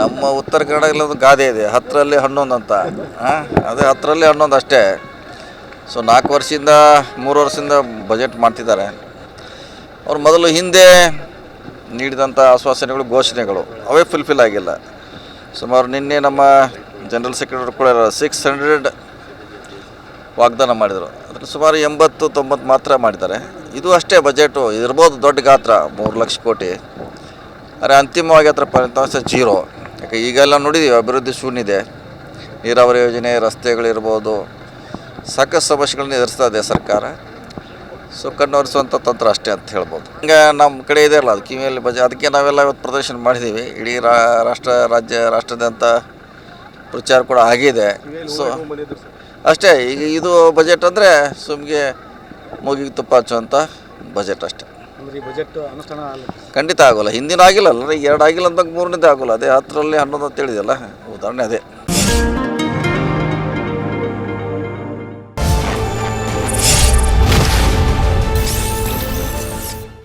ನಮ್ಮ ಉತ್ತರ ಕನ್ನಡದಲ್ಲಿ ಒಂದು ಗಾದೆ ಇದೆ ಹತ್ತರಲ್ಲಿ ಹನ್ನೊಂದು ಅಂತ. ಹಾಂ ಅದೇ ಹತ್ತರಲ್ಲಿ ಹನ್ನೊಂದು ಅಷ್ಟೇ. ಸೊ ನಾಲ್ಕು ವರ್ಷದಿಂದ, ಮೂರು ವರ್ಷದಿಂದ ಬಜೆಟ್ ಮಾಡ್ತಿದ್ದಾರೆ. ಅವ್ರು ಮೊದಲು ಹಿಂದೆ ನೀಡಿದಂಥ ಆಶ್ವಾಸನೆಗಳು, ಘೋಷಣೆಗಳು, ಅವೇ ಫುಲ್ಫಿಲ್ ಆಗಿಲ್ಲ. ಸುಮಾರು ನಿನ್ನೆ ನಮ್ಮ ಜನರಲ್ ಸೆಕ್ರೆಟರಿ ಕೂಡ ಸಿಕ್ಸ್ ಹಂಡ್ರೆಡ್ ವಾಗ್ದಾನ ಮಾಡಿದರು. ಅದರಲ್ಲಿ ಸುಮಾರು ಎಂಬತ್ತು, ತೊಂಬತ್ತು ಮಾತ್ರ ಮಾಡಿದ್ದಾರೆ. ಇದು ಅಷ್ಟೇ ಬಜೆಟು ಇರ್ಬೋದು ದೊಡ್ಡ ಗಾತ್ರ, ಮೂರು ಲಕ್ಷ ಕೋಟಿ. ಆದರೆ ಅಂತಿಮವಾಗಿ ಅದರ ಫಲಿತಾಂಶ ಜೀರೋ ಯಾಕೆ ಈಗೆಲ್ಲ ನೋಡಿದೀವಿ ಅಭಿವೃದ್ಧಿ ಶೂನ್ಯ ಇದೆ ನೀರಾವರಿ ಯೋಜನೆ, ರಸ್ತೆಗಳಿರ್ಬೋದು, ಸಾಕಷ್ಟು ಸಮಸ್ಯೆಗಳನ್ನ ಎದುರಿಸ್ತಾ ಇದೆ ಸರ್ಕಾರ. ಸೊ, ಕಣ್ಣೊರೆಸುವಂಥ ತಂತ್ರ ಅಷ್ಟೇ ಅಂತ ಹೇಳ್ಬೋದು. ಹಿಂಗೆ ನಮ್ಮ ಕಡೆ ಇದೆ ಅಲ್ಲ, ಅದು ಕಿವಿಯಲ್ಲಿ ಬಜೆ ಅದಕ್ಕೆ ನಾವೆಲ್ಲ ಇವತ್ತು ಪ್ರದರ್ಶನ ಮಾಡಿದ್ದೀವಿ. ಇಡೀ ರಾಷ್ಟ್ರ, ರಾಜ್ಯ ರಾಷ್ಟ್ರದಂಥ ಪ್ರಚಾರ ಕೂಡ ಆಗಿದೆ. ಸೊ, ಅಷ್ಟೇ ಈಗ ಇದು ಬಜೆಟ್ ಅಂದರೆ ಸುಮ್ಗೆ ಮೂಗಿಗೆ ತುಪ್ಪ ಹಚ್ಚುವಂಥ ಬಜೆಟ್ ಅಷ್ಟೇ. ಖಂಡಿತ ಆಗೋಲ್ಲ. ಹಿಂದಿನ ಆಗಿಲ್ಲ ಅಲ್ಲ ಎರಡು ಆಗಿಲ್ಲ ಅಂದಾಗ ಮೂರನೇದೇ ಆಗೋಲ್ಲ. ಅದೇ ಹತ್ತರಲ್ಲಿ ಹನ್ನೊಂದು ಅಂತ ಹೇಳಿದೆಯಲ್ಲ. ಉದಾಹರಣೆ ಅದೇ.